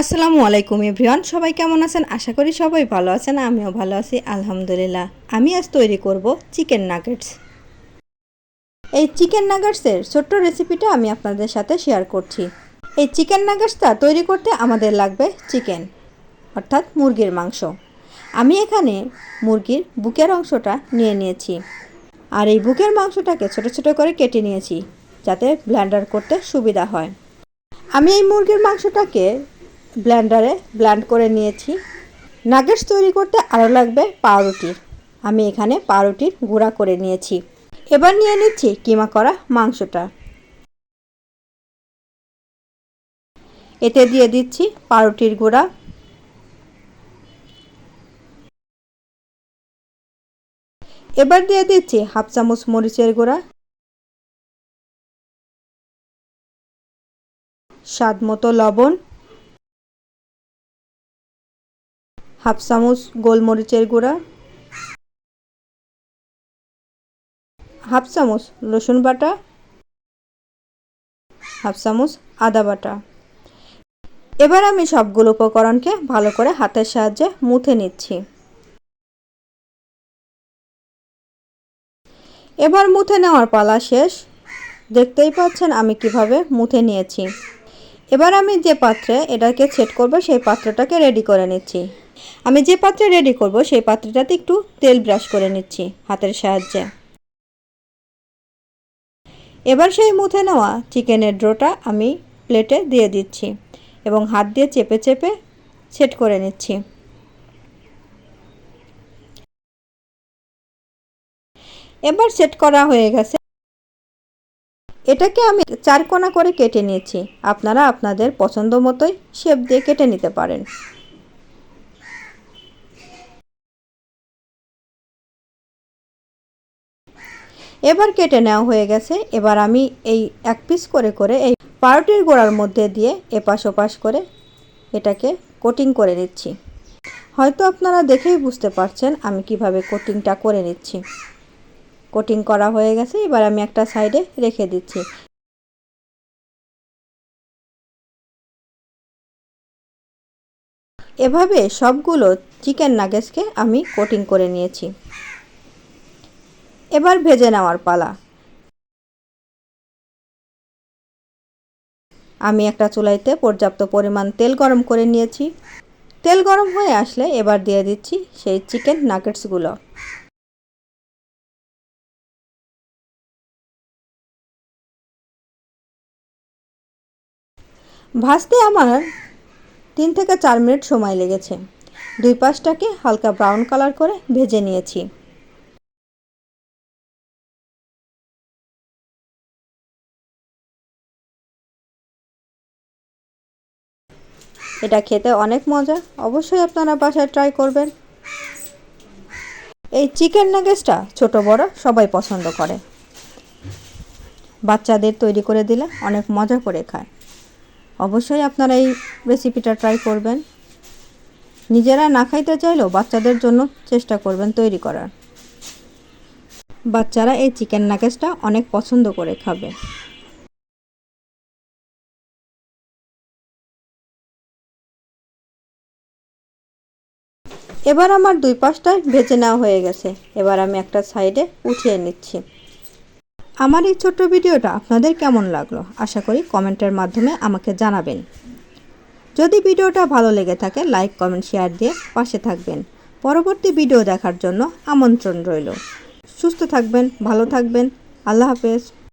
আসসালামু আলাইকুম এভরিওয়ান, সবাই কেমন আছেন? আশা করি সবাই ভালো আছেন, আমিও ভালো আছি, আলহামদুলিল্লাহ। আমি আজ তৈরি করব চিকেন নাগেটস। এই চিকেন নাগেটসের ছোট্ট রেসিপিটা আমি আপনাদের সাথে শেয়ার করছি। এই চিকেন নাগেটসটা তৈরি করতে আমাদের লাগবে চিকেন, অর্থাৎ মুরগির মাংস। আমি এখানে মুরগির বুকের অংশটা নিয়ে নিয়েছি, আর এই বুকের মাংসটাকে ছোট ছোট করে কেটে নিয়েছি, যাতে ব্লেন্ডার করতে সুবিধা হয়। আমি এই মুরগির মাংসটাকে ব্লেন্ডারে ব্লেন্ড করে নিয়েছি। নাগেটস তৈরি করতে আরও লাগবে পাউরুটি আমি এখানে পাউরুটির গুঁড়া করে নিয়েছি। এবার নিয়ে নিচ্ছি কিমা করা মাংসটা। এতে দিয়ে দিচ্ছি পাউরুটির গুঁড়া। এবার দিয়ে দিচ্ছি হাফ চামচ মরিচের গুঁড়া। স্বাদ মতো লবণ। হাফ চামচ গোলমরিচের গুঁড়া, হাফ চামচ রসুন বাটা, হাফ চামচ আদা বাটা। এবার আমি সবগুলো উপকরণকে ভালো করে হাতের সাহায্যে মুথে নিচ্ছি। এবার মুথে নেওয়ার পালা শেষ। দেখতেই পাচ্ছেন আমি কীভাবে মুথে নিয়েছি। এবার আমি যে পাত্রে এটাকে সেট করব, সেই পাত্রটাকে রেডি করে নিচ্ছি। আমি যে পাত্রে রেডি করব, সেই পাত্রটাতে একটু তেল ব্রাশ করে নিচ্ছি হাতের সাহায্যে। এবার সেই মুথে নেওয়া চিকেনের ড্রোটা আমি প্লেটে দিয়ে দিচ্ছি এবং হাত দিয়ে চেপে চেপে সেট করে নিচ্ছি। এবার সেট করা হয়ে গেছে। এটাকে আমি চার কোনা করে কেটে নিয়েছি। আপনারা আপনাদের পছন্দ মতোই শেপ দিয়ে কেটে নিতে পারেন। এবার কেটে নেওয়া হয়ে গেছে। এবার আমি এই এক পিস করে করে এই পাউরুটির গোড়ার মধ্যে দিয়ে এপাশ ওপাশ করে এটাকে কোটিং করে নিচ্ছি। হয়তো আপনারা দেখেই বুঝতে পারছেন আমি কীভাবে কোটিংটা করে নিচ্ছি। কোটিং করা হয়ে গেছে, এবার আমি একটা সাইডে রেখে দিচ্ছি। এভাবে সবগুলো চিকেন নাগেটসকে আমি কোটিং করে নিয়েছি। এবার ভেজে নেওয়ার পালা। আমি একটা চুলাইতে পর্যাপ্ত পরিমাণ তেল গরম করে নিয়েছি। তেল গরম হয়ে আসলে এবার দিয়ে দিচ্ছি সেই চিকেন নাগেটসগুলো। ভাজতে আমার তিন থেকে চার মিনিট সময় লেগেছে। দুই পাশটাকে হালকা ব্রাউন কালার করে ভেজে নিয়েছি। এটা খেতে অনেক মজা। অবশ্যই আপনারা বাসায় ট্রাই করবেন। এই চিকেন নাগেটসটা ছোট, বড়, সবাই পছন্দ করে। বাচ্চাদের তৈরি করে দিলে অনেক মজা করে খায়। অবশ্যই আপনারা এই রেসিপিটা ট্রাই করবেন। নিজেরা না খাইতে চাইলেও বাচ্চাদের জন্য চেষ্টা করবেন তৈরি করার। বাচ্চারা এই চিকেন নাগেটসটা অনেক পছন্দ করে খাবে। এবার আমার দুই পাশটায় ভেজে নেওয়া হয়ে গেছে। এবার আমি একটা সাইডে উঠিয়ে নিচ্ছি। আমার এই ছোট্ট ভিডিওটা আপনাদের কেমন লাগল? আশা করি কমেন্টের মাধ্যমে আমাকে জানাবেন। যদি ভিডিওটা ভালো লেগে থাকে, লাইক, কমেন্ট, শেয়ার দিয়ে পাশে থাকবেন। পরবর্তী ভিডিও দেখার জন্য আমন্ত্রণ রইল। সুস্থ থাকবেন, ভালো থাকবেন। আল্লাহ হাফেজ।